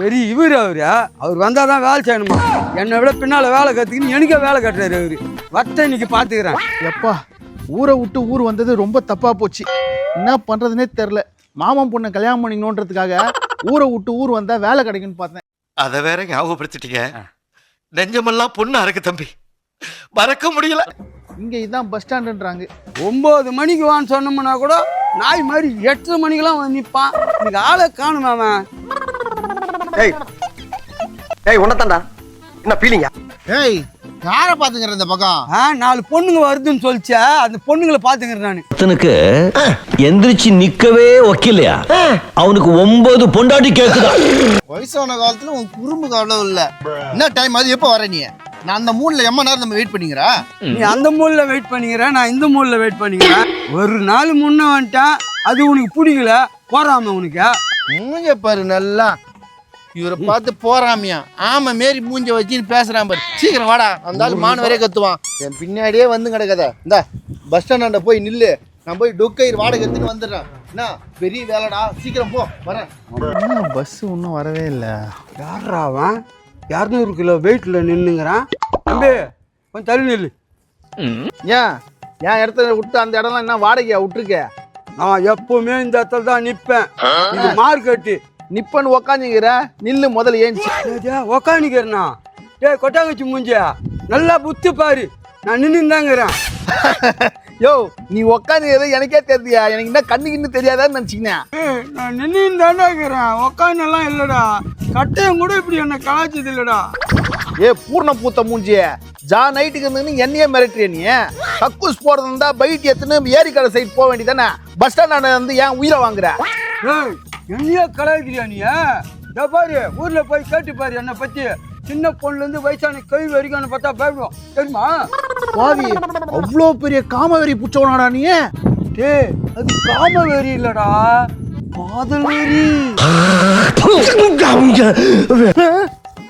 பெரிய இவர் அவரு. அவர் வந்தால் தான் வேலை செய்யணுமா? என்னை விட பின்னால் வேலை கற்றுக்கின்னு எனக்கே வேலை கட்டுறாரு அவரு. வத்த இன்னைக்கு பார்த்துக்கிறேன். எப்பா ஊரை விட்டு ஊர் வந்தது ரொம்ப தப்பா போச்சு. என்ன பண்றதுனே தெரில மாமன் பொண்ணை கல்யாணம் பண்ணிக்கணுன்றதுக்காக ஊரை விட்டு ஊர் வந்தா வேலை கிடைக்கும்னு பார்த்தேன். அதை வேற ஞாபகப்படுத்திட்டீங்க. நெஞ்சமெல்லாம் பொண்ணு அறக்கு தம்பி. மறக்க முடியல. இங்க இதான் பஸ் ஸ்டாண்டுன்றாங்க ஒம்பது மணிக்கு வான்னு சொன்னோம்னா கூட நாய் மாதிரி எட்டரை மணிக்கெல்லாம் வந்து நிற்பான் இன்னைக்கு ஆளை காணுமே அவன்? ஏய். ஏய் உன்னதாண்டா என்ன ஃபீலிங்கா ஏய் யாரை பாத்துக்கிற இந்த பக்கம்? ஆ நாலு பொண்ணுங்க வருதுன்னு சொல்லிச்சா. அந்த பொண்ணுங்களை பார்த்துக்கிறேன் நான். ஒருத்தனுக்கு எந்திரிச்சு நிக்கவே ஒக்கில்லையா அவனுக்கு ஒன்பது பொண்டாட்டி கேக்குதா? வயசான காலத்துல உன் குறும்பு காலம் இல்ல. என்ன டைம் அது? எப்போ வர நீ? நான் அந்த மூணுல எம்ம நேரம் நம்ம வெயிட் பண்ணிக்கிறா? நீ அந்த மூலில் வெயிட் பண்ணிக்கிறேன் நான் இந்த மூலில் வெயிட் பண்ணிக்கிறேன். ஒரு நாள் முன்ன வந்துட்டேன் அது உனக்கு பிடிக்கல போறாம உனக்கு. மூஞ்ச பாரு நல்லா. இவரை பார்த்து போறாமியா? ஆமா மாரி மூஞ்ச வச்சுன்னு பேசுறான் பாரு. சீக்கிரம் வாடா. அந்த மான் வரைய கத்துவான். என் பின்னாடியே வந்து கிடக்காத. இந்த பஸ் ஸ்டாண்டாண்ட போய் நில்லு. நான் போய் டொக்கயிறு வாடகை எடுத்துட்டு வந்துடுறேன். என்ன? பெரிய வேலைடா. சீக்கிரம் போ. வரேன். பஸ் இன்னும் வரவே இல்லை. யாரா அவன்? இரநூறு கிலோ வெயிட்டில் நின்னுங்கிறான். தம்பி கொஞ்சம் தள்ளி நில்லு. ஏன்? என் இடத்துல விட்டு அந்த இடம்லாம் என்ன வாடகையா விட்டுருக்க? நான் எப்பவுமே இந்த இடத்துல தான் நிற்பேன் இது மார்க்கெட்டு நிப்பன்னு உக்காந்துங்கிற நில்லு முதல்ல ஏஞ்சி. உக்காணிக்கிறண்ணா டேய் கொட்டாங்கச்சி மூஞ்சியா. நல்லா புத்து பாரு. நான் நின்று தாங்கிறேன் யோ நீ உக்காந்துங்கிறது எனக்கே தெரியா எனக்கு என்ன கண்ணு கிண்ணு தெரியாதான்னு நினச்சிக்கினேன். நான் நின்று தாண்டாக்கிறேன் உக்கானெல்லாம் இல்லைடா. கட்டையும் கூட இப்படி என்ன கலாச்சது இல்லைடா. ஏ பூர்ண பூத்த மூஞ்சிய. ஜா நைட்டுக்கு இருந்து என்னையே மிரட்டுறிய நீ? கக்கூஸ் போறது இருந்தா பைட் எடுத்துன்னு ஏரி கடை சைடு போக வேண்டியதானே பஸ் ஸ்டாண்ட் வந்து ஏன் உயிரை வாங்குற? ஏய் என்னையா கலாய்க்கிறியா நீ இதோ பாரு ஊர்ல போய் கேட்டு பாரு என்னை பத்தி. சின்ன பொண்ணுல இருந்து வயசான கை வரைக்கும் பார்த்தா பயப்படுவோம் தெரியுமா? பாவி அவ்வளோ பெரிய காமவெறி புச்சவனாடா நீ. டே அது காமவெறி இல்லடா. காதல் வெறி.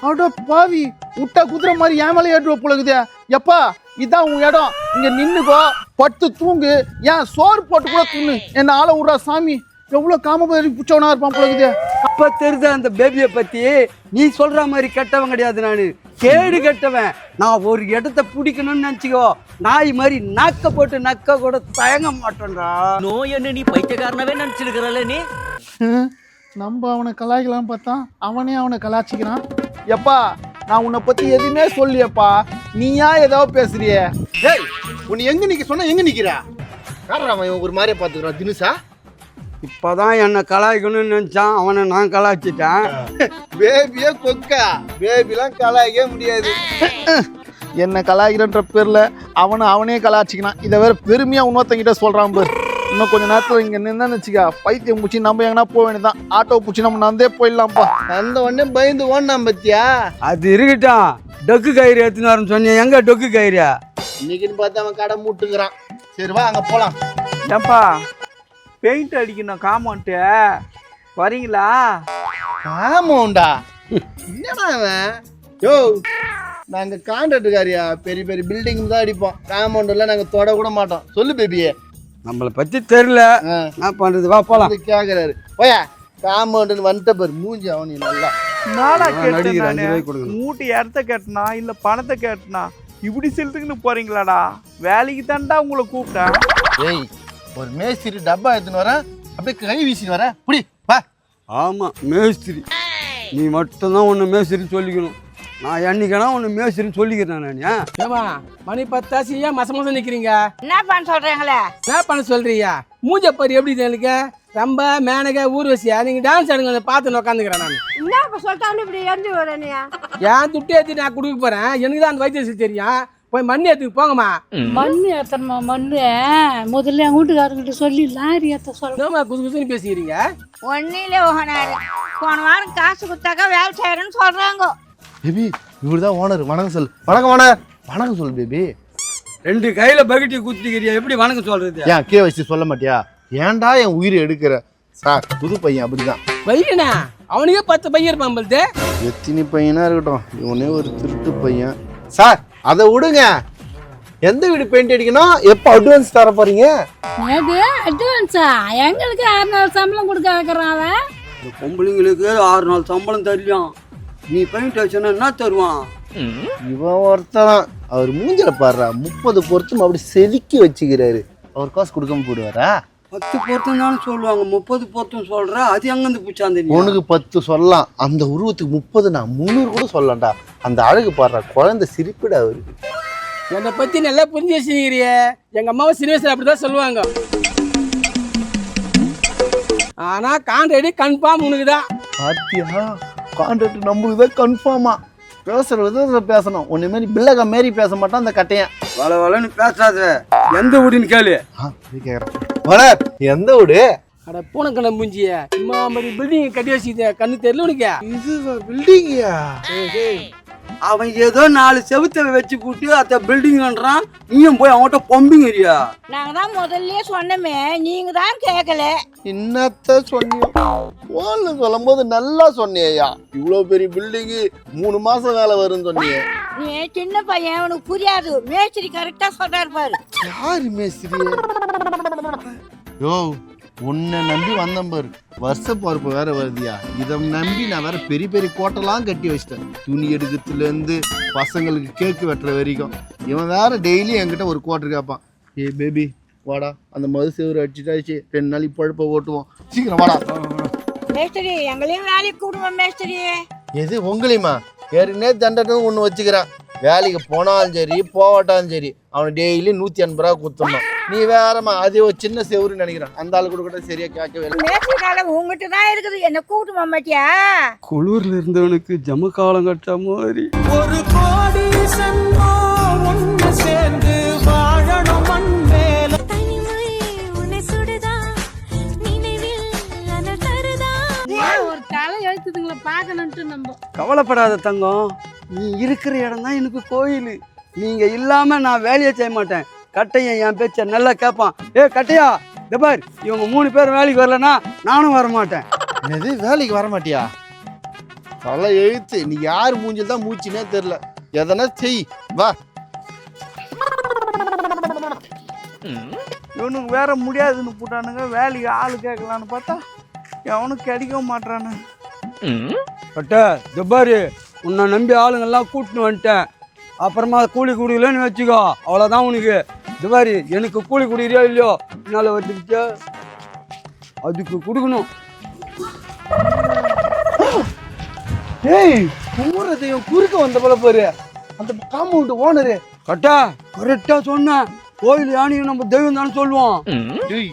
அட பாவி விட்டா குதிரை மாதிரி ஏன் மேலே ஏற்றுவ புழகுதே எப்பா இதான் உன் இடம். இங்க நின்னுக்கோ பட்டு தூங்கு. ஏன் சோறு போட்டு கூட தூண்ணு என்ன ஆள விடுறா சாமி. எவ்வளோ காமவெறி புச்சவனா இருப்பான் புழகுதே அப்ப தெரிஞ்ச அந்த பேபியை பத்தி நீ சொல்ற மாதிரி கெட்டவன் கிடையாது நானு. கேடு கெட்டவன். நான் ஒரு இடத்த பிடிக்கணும்னு நினைச்சுக்கோ. நாய் மாதிரி நாக்க போட்டு நக்க கூட தயங்க மாட்டேன்டா நோய் என்ன நீ பைத்தியக்காரனவே நினைச்சிருக்கிறல்ல நீ? நம்ம அவனை கலாய்க்கலாம் பார்த்தா அவனே அவனை கலாய்ச்சிக்கிறான். எப்பா நான் உன்னை பத்தி எதுவுமே சொல்லியப்பா நீயா ஏதோ பேசுறியே? டேய் உன்னை எங்க நிக்க சொன்னா எங்க நிக்கிற? யாரா அவன் ஒரு மாதிரியே பாத்துக்கிறான் தினுசா? இப்பதான் என்னை கலாய்க்கணும்னு நினைச்சான். அவனை நான் கலாய்ச்சிட்டேன். பேபியே கொக்கா. பேபிலாம் கலாய்க்கவே முடியாது. என்ன கலாய்க்கிறன்ற பேர்ல அவனை அவனே கலாய்ச்சிக்கிறான். இதை வேற பெருமையா இன்னொருத்தங்கிட்ட சொல்றான் பாரு. இன்னும் கொஞ்ச நேரத்துல இங்க நின்னு வச்சுக்கா பைத்தியம் பூச்சி நம்ம எங்கன்னா போக வேண்டியதான் ஆட்டோ பூச்சி நம்ம நந்தே போயிடலாம்ப்பா அந்த உடனே பயந்து ஓடினான் பத்தியா? அது இருக்கட்டும். டொக்கு கயிறு எடுத்துன்னு வரேன்னு சொன்னீங்க எங்க டொக்கு கயிறு? இன்னைக்குன்னு பார்த்து அவன் கடை மூட்டுங்கிறான். சரி வா அங்க போலாம். ஏன்பா? பெயிண்ட் அடிக்கணும் காமௌண்ட்டு. வரீங்களா? ஆமாண்டா என்னடா அவன் யோ நாங்க கான்ட்ராக்டுக்காரியா பெரிய பெரிய பில்டிங் தான் அடிப்போம் காம்பவுண்ட் எல்லாம் நாங்க தொட கூட மாட்டோம். சொல்லு பேபியே நம்மளை பத்தி தெரியல. என்ன பண்றது? வா போலாம். கேக்குறாரு. ஓயா காம்பவுண்ட் வந்துட்ட பாரு. மூஞ்சி அவனி நல்லா. நானா? கேட்டேன். மூட்டி இடத்த கேட்டனா இல்ல பணத்தை கேட்டனா இப்படி செலுத்துக்குன்னு போறீங்களாடா? வேலைக்கு தான்டா உங்களை கூப்பிட்டேன். ஏய் ஒரு மேஸ்திரி டப்பா எடுத்துன்னு வரேன் அப்படியே கை வீசின்னு வரேன் புடி வா. ஆமா மேஸ்திரி. நீ மட்டும்தான் உன்னை மேஸ்திரின்னு சொல்லிக்கணும். நான் என்னைக்கானா உன்னை மேஸ்திரின்னு சொல்லிக்கிறேன் நான் ஏன் ஏமா மணி பத்தாச்சு ஏன் மச மசம் நிக்கிறீங்க? என்ன பண்ண சொல்றீங்களே? என்ன பண்ண சொல்றீங்க? மூஞ்ச பாரு எப்படி எனக்கு? ரொம்ப மேனக ஊர்வசியா? நீங்க டான்ஸ் ஆடுங்க பார்த்து உட்காந்துக்கிறேன் நான் என்ன இப்ப சொல்லிட்டாலும் இப்படி எரிஞ்சு வர நீ? ஏன் துட்டு ஏற்றி நான் கொடுக்க போறேன். எனக்கு தான் அந்த வைத்தியசி தெரியும். போய் மண்ணி ஏத்துக்கு போங்கம்மா. மண்ணு ஏத்தணுமா மண்ணு? முதல்ல என் வீட்டுக்காரங்கிட்ட சொல்லி லாரி ஏத்த சொல்ல என்னம்மா குசு குசுன்னு பேசிக்கிறீங்க? ஒன்னிலே ஓனாரு. போன வாரம் காசு கொடுத்தாக்கா வேலை செய்யறேன்னு சொல்றாங்க. பேபி இவர் தான் ஓனர். வணக்கம் சொல். வணக்கம் ஓனர். வணக்கம் சொல் பேபி. ரெண்டு கையில பக்கெட்டி குத்திக்கிறியா? எப்படி வணக்கம் சொல்றது? ஏன் கே வச்சு சொல்ல மாட்டியா? ஏன்டா என் உயிரை எடுக்கிற? சார் புது பையன் அப்படிதான். பையனா? அவனுக்கே பத்து பையன் இருப்பான் போலது எத்தனை பையனா இருக்கட்டும். இவனே ஒரு திருட்டு பையன். சார் அதை விடுங்க. எந்த வீடு பெயிண்ட் அடிக்கணும்? எப்போ அட்வான்ஸ் தர போறீங்க? அது அட்வான்ஸா எங்களுக்கு ஆறு நாள் சம்பளம் கொடுக்க வைக்கிறான் அவன் இந்த பொம்பளைங்களுக்கு ஆறு நாள் சம்பளம் தரலாம். நீ பெயிண்ட் வச்சோன்னா என்ன தருவான்? இவன் ஒருத்தன்? அவர் மூஞ்சில பாடுறா முப்பது பொருத்தம் அப்படி செதுக்கி வச்சுக்கிறாரு. அவர் காசு கொடுக்காம போடுவாரா பத்து பொருத்தம் தானே சொல்லுவாங்க. முப்பது பொருத்தம் சொல்ற அது எங்கேருந்து பூச்சாந்த நீ உனக்கு பத்து சொல்லலாம். அந்த உருவத்துக்கு முப்பது நான் முந்நூறு கூட சொல்லலாம்டா. அந்த அழகு பாடுறா குழந்தை சிரிப்புடா அவருக்கு என்னை பத்தி நல்லா புரிஞ்சு வச்சுக்கிறியே. எங்க அம்மாவை சின்ன வயசுல அப்படிதான் சொல்லுவாங்க. ஆனா கான்ட்ராக்ட் கன்ஃபார்ம் உனக்கு தான் பாத்தியா கான்ட்ராக்ட் நம்மளுக்கு தான் கன்ஃபார்மா பேசுற விதத்துல பேசணும். உன்னை மாரி பிள்ளக மாரி பேச மாட்டான் அந்த கட்டையன். வள வளன்னு பேசாத. எந்த வீடுன்னு கேளு. எந்த வீடு அட பூனைக்கண்ண மூஞ்சிய இம்மா மாதிரி பில்டிங் கட்டி வச்சுக்கிட்ட கண்ணு தெரியல உனக்கு? இது பில்டிங்கியா அவன் ஏதோ நாலு செவுத்த வச்சு போட்டு அந்த பில்டிங்ன்றான் நீயும் போய் அவன்கிட்ட பொம்பிங்கிறியா? நாங்க தான் முதல்லயே சொன்னோமே நீங்க தான் கேட்கல என்னத்த சொன்னியோ போன்ல சொல்லும் போது நல்லா சொன்னியா இவ்வளோ பெரிய பில்டிங்கு மூணு மாசம் வேலை வரும்னு சொன்னியே நீ சின்ன பையன் உனக்கு புரியாது. மேஸ்திரி கரெக்டா சொல்றாரு பாரு. யாரு மேஸ்திரி? யோ உன்னை நம்பி வந்தேன் பாரு. வருஷ பொறுப்பு வேற வருதியா? இதை நம்பி நான் வேற பெரிய பெரிய கோட்டெல்லாம் கட்டி வச்சிட்டேன். துணி எடுக்கிறதுல இருந்து பசங்களுக்கு கேக்கு வெட்டுற வரைக்கும். இவன் வேற டெய்லி என்கிட்ட ஒரு கோட்டர் கேட்பான். ஏ பேபி வாடா. அந்த மது சேவரு அடிச்சுட்டாச்சு. ரெண்டு நாளைக்கு பழுப்ப ஓட்டுவோம். சீக்கிரம் வாடா. மேஸ்திரி எங்களையும் வேலைக்கு கூடுவோம் மேஸ்திரி? எது உங்களையுமா? ஏற்கனவே தண்டனை ஒன்று வச்சுக்கிறான். வேலைக்கு போனாலும் சரி போகட்டாலும் சரி அவனை டெய்லி நூற்றி எண்பது ரூபா கொடுத்துடணும். நீ வேறம்மா அது ஒரு சின்ன செவருன்னு நினைக்கிறேன். அந்த ஆளு கூட கூட சரியா கேட்கவே இல்லை. உங்ககிட்ட தான் இருக்குது. என்ன கூட்டுமா மாட்டியா குளூர்ல இருந்தவனுக்கு ஜம காலம் கட்ட மாதிரி. ஒரு கோடி சேர்ந்து வாழணும் ஒரு தலை எழுத்துதுங்களை பார்க்கணுன்ட்டு நம்ம. கவலைப்படாத தங்கம். நீ இருக்கிற இடம் தான் எனக்கு கோயில். நீங்க இல்லாம நான் வேலையை செய்ய மாட்டேன். கட்டையன் என் பேச்ச நல்லா கேட்பான் ஏ கட்டையா இந்த பார் இவங்க மூணு பேர் வேலைக்கு வரலன்னா நானும் வர மாட்டேன் எது வேலைக்கு வர மாட்டியா தலை எழுத்து நீ யார் மூஞ்சில் தான் மூச்சினே தெரில எதனா செய் வா. இவனுக்கு வேற முடியாதுன்னு போட்டானுங்க வேலைக்கு ஆள் கேட்கலான்னு பார்த்தா எவனும் கிடைக்க மாட்டானு கட்ட இந்த பாரு உன்னை நம்பி ஆளுங்கெல்லாம் கூட்டின்னு வந்துட்டேன். அப்புறமா கூலி குடிக்கலன்னு வச்சுக்கோ அவ்வளோதான் உனக்கு. இந்த பாரு எனக்கு கூலி குடிக்கிறியோ இல்லையோ? என்னால் வந்துருச்சா அதுக்கு கொடுக்கணும். ஏய் கும்புற தெய்வம் குறுக்க வந்த போல பாரு. அந்த காம்பவுண்ட் ஓனரு கட்டா கரெக்டாக சொன்னேன் கோயில் யானையும் நம்ம தெய்வம் தானே சொல்லுவோம். ஏய்.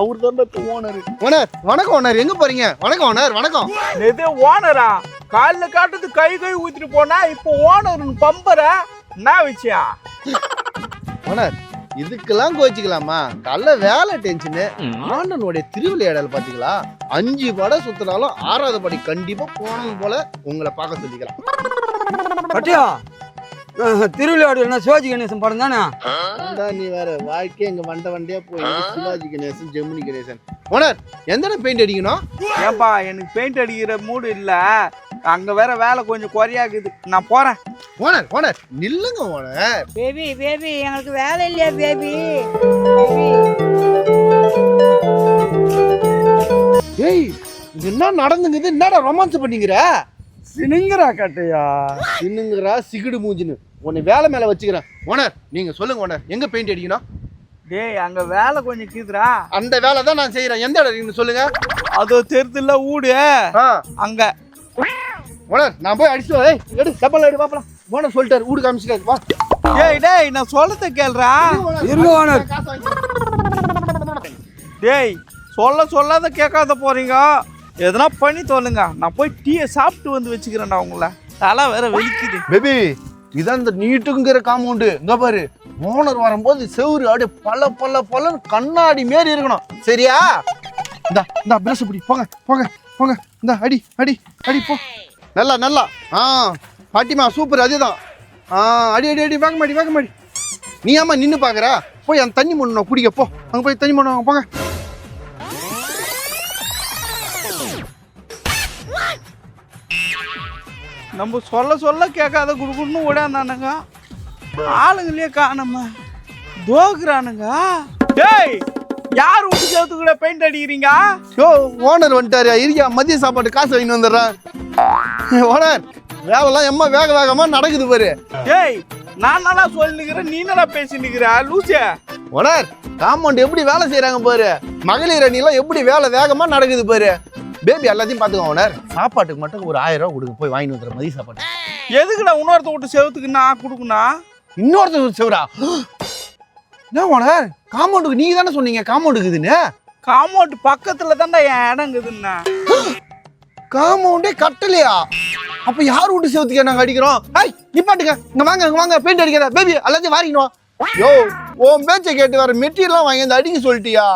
அவர் தான் ஓனர் ஓனர் வணக்கம் ஓனர் எங்க போறீங்க? வணக்கம் ஓனர் வணக்கம். எது ஓனரா காலில் காட்டுறது கை கை ஊத்திட்டு போனா இப்போ ஓனர்னு பம்பர என்ன விஷயம்? ஓனர் இதுக்கெல்லாம் கோச்சிக்கலாமா? நல்ல வேலை டென்ஷனு ஆண்டனுடைய திருவிளையாடல் பாத்தீங்களா? அஞ்சு படம் சுத்தினாலும் ஆறாவது படி கண்டிப்பா போனது போல உங்களை பார்க்க சொல்லிக்கலாம். கட்டியா அஹ், திருவிளையாடு என்ன சிவாஜி கணேசன் படம் தானே? நீ வேற வாழ்க்கை எங்க வண்ட வண்டியா போய் சிவாஜி கணேசன் ஜெமினி கணேசன். ஓனர் எந்த பெயிண்ட் அடிக்கணும்? ஏன்பா எனக்கு பெயிண்ட் அடிக்கிற மூடு இல்ல. அங்க வேற வேலை கொஞ்சம் குறையாக்குது நான் போறேன். ஓனர் ஓனர் நில்லுங்க ஓனர் பேபி பேபி எங்களுக்கு வேலை இல்லையா பேபி? ஏய் இது என்ன நடந்துங்குது? என்னடா ரொமான்ஸ் பண்ணிக்கிற? சினிங்கிறா கட்டையா. சின்னுங்கிறா சிகிடு மூஞ்சின்னு. உன்னை வேலை மேல வச்சுக்கிறேன். ஓனர் நீங்க சொல்லுங்க ஓனர் எங்க பெயிண்ட் அடிக்கணும்? டேய் அங்க வேலை கொஞ்சம் கீதுரா அந்த வேலை தான் நான் செய்யறேன் எந்த இடம் இருக்குன்னு சொல்லுங்க. அதோ தெருத்துல ஊடு. ஆ. அங்க. ஓனர் நான் போய் அடிச்சு எடு டப்பல் எடு பாப்பலாம் ஓனர் சொல்லிட்டாரு வீடு காமிச்சிட்டாரு வா. டேய் டேய் நான் சொல்லத்தை கேளுடா. இருங்க ஓனர். டேய் சொல்ல சொல்லாத கேட்காத போறீங்க. எதனா பண்ணி சொல்லுங்க நான் போய் டீயை சாப்பிட்டு வந்து வச்சுக்கிறேன்டா உங்களை. தலை வேற வெளிக்குது பேபி இதான் இந்த நீட்டுங்கிற காம்பவுண்டு இங்க பாரு ஓனர் வரும்போது செவுரு அப்படியே பல பல பலன்னு கண்ணாடி மாரி இருக்கணும். சரியா? இந்த இந்த பிரஷ் பிடி. போங்க போங்க போங்க. இந்த அடி அடி அடி போ. நல்லா நல்லா. ஆ பாட்டிமா சூப்பர் அதுதான். ஆ அடி அடி அடி வேக மாடி வேக மாடி நீ ஏமா நின்று பார்க்குற போய் அந்த தண்ணி மண்ணு குடிக்க போ. அங்கே போய் தண்ணி மண்ணு போங்க. நம்ம சொல்ல சொல்ல கேட்காத குடுக்குன்னு ஓடாந்தானுங்க. ஆளுங்களே காணாம. தோக்குறானுங்க. டேய் யார் வீட்டு சேர்த்து கூட பெயிண்ட் அடிக்கிறீங்க? யோ ஓனர் வந்துட்டாரு இருக்கியா மதிய சாப்பாட்டு காசு வாங்கிட்டு வந்துடுறேன் ஓனர் வேலைலாம் எம்மா வேக வேகமா நடக்குது பாரு. ஏய் நான் நல்லா சொல்லிக்கிறேன் நீ என்னடா பேசினுக்கிற லூசே ஓனர் காம்பவுண்ட் எப்படி வேலை செய்றாங்க பாரு. மகளிர் அணிலாம் எப்படி வேலை வேகமா நடக்குது பாரு. பேபி எல்லாத்தையும் பாத்துக்கோ ஓனர் சாப்பாட்டுக்கு மட்டும் ஒரு ஆயிரம் ரூபா கொடுங்க போய் வாங்கிட்டு வந்துடுற மதிய சாப்பாடு. எதுக்குடா இன்னொருத்த வீட்டு செவத்துக்கு நான் கொடுக்கணும் இன்னொருத்தர் சிவரா என்ன ஓனர் காம்பவுண்டுக்கு நீங்க தானே சொன்னீங்க காம்பவுண்டுக்கு இதுன்னு காம்பவுண்ட் பக்கத்துல தான்டா என் இடங்குதுன்னா காம்பவுண்டே கட்டலையா? அப்ப யார் வீட்டு செவத்துக்கு நாங்க அடிக்கிறோம்? ஐய் நிப்பாட்டுங்க இங்க வாங்க இங்க வாங்க பெயிண்ட் அடிக்காத. பேபி எல்லாத்தையும் வாரிக்கணும் யோ உன் பேச்சை கேட்டு வர மெட்டீரியல்லாம் வாங்கி வந்து அடிக்க சொல்லிட்டியா?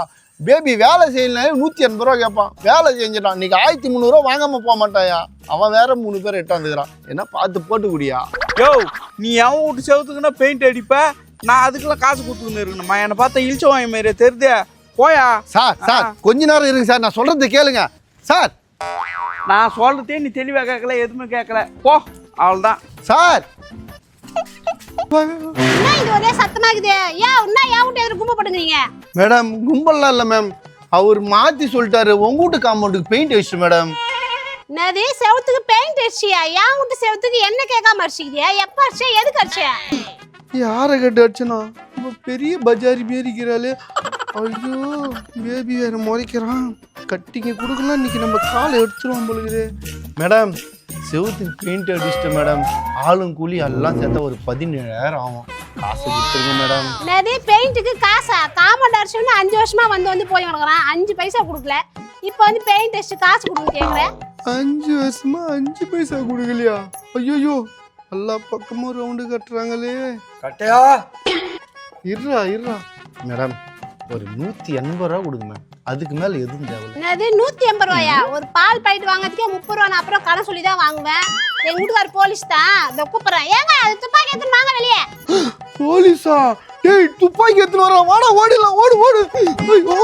பேபி வேலை செய்யலாம் நூத்தி எண்பது ரூபா கேட்பான். வேலை செஞ்சிட்டான். இன்னைக்கு ஆயிரத்தி முந்நூறுவா வாங்காம போக மாட்டாயா? அவன் வேற மூணு பேர் எட்டாந்துக்கிறான். என்ன பார்த்து போட்டு குடியா? யோ நீ எவன் வீட்டு செவத்துக்குன்னா பெயிண்ட் அடிப்ப? நான் அதுக்கெல்லாம் காசு கொடுத்துன்னு இருக்கணுமா என்னை பார்த்தா இழிச்ச வாங்கி மாரியே தெரியுதே. போயா? சார் சார் கொஞ்ச நேரம் இருங்க சார் நான் சொல்றது கேளுங்க. சார் நான் சொல்றதே நீ தெளிவா கேட்கல எதுவுமே கேட்கல. போ அவ்வளவுதான். சார்! என்ன இது ஒரே சத்தமாக்குது ஏன் என்ன ஏன் வீட்டு எதிர கும்ப பண்ணுறீங்க? மேடம் கும்பல்லாம் இல்லை மேம். அவர் மாத்தி சொல்லிட்டாரு. உங்க வீட்டு காம்பவுண்டுக்கு பெயிண்ட் அடிச்சிட்டு மேடம். என்னது செவத்துக்கு பெயிண்ட் அடிச்சியா ஏன் வீட்டு செவத்துக்கு என்ன கேட்காம அடிச்சிக்கிறியா எப்ப அடிச்சா எதுக்கு அடிச்சா? யாரை கட்டு அடிச்சனா? பெரிய பஜாரி மேரிக்கிறாளே ஐயோ பேபி வேற முறைக்கிறான். கட்டிங்க கொடுக்கலாம். இன்னைக்கு நம்ம காலை எடுத்துருவோம் பொழுது மேடம் செவுத்துக்கு பெயிண்ட் அடிச்சிட்டு மேடம். ஆளும் கூலி எல்லாம் சேர்த்தா ஒரு பதினேழாயிரம் ஆகும். காசு கொடுத்துருங்க மேடம். என்னது பெயிண்ட்டுக்கு காசா? காம்பவுண்ட் அடிச்சோன்னு அஞ்சு வருஷமா வந்து வந்து போய் கிடக்குறான். அஞ்சு பைசா கொடுக்கல. இப்போ வந்து பெயிண்ட் அடிச்சு காசு கொடுங்க கேட்குறேன் அஞ்சு வருஷமா அஞ்சு பைசா கொடுக்கலையா? ஐயோ எல்லா பக்கமும் ரவுண்டு கட்டுறாங்களே. கட்டையா? இருறா இருறா மேடம் ஒரு நூற்றி எண்பது ரூபா கொடுங்க மேம் அதுக்கு மேலே எதுவும் தேவையில்ல. என்னது நூத்தி எண்பது ரூபாயா? ஒரு பால் பாக்கெட் வாங்குறதுக்கே முப்பது ரூபா நான் அப்புறம் கடன் சொல்லி தான் வாங்குவேன். எங்க வீட்டுக்கார போலீஸ் தான். இதை கூப்பிடுறேன். ஏங்க அது துப்பாக்கி எடுத்துன்னு வாங்க வெளியே. போலீஸா? டேய் துப்பாக்கி எடுத்துட்டு வர வாடா ஓடிடலாம். ஓடு ஓடு. ஐயோ.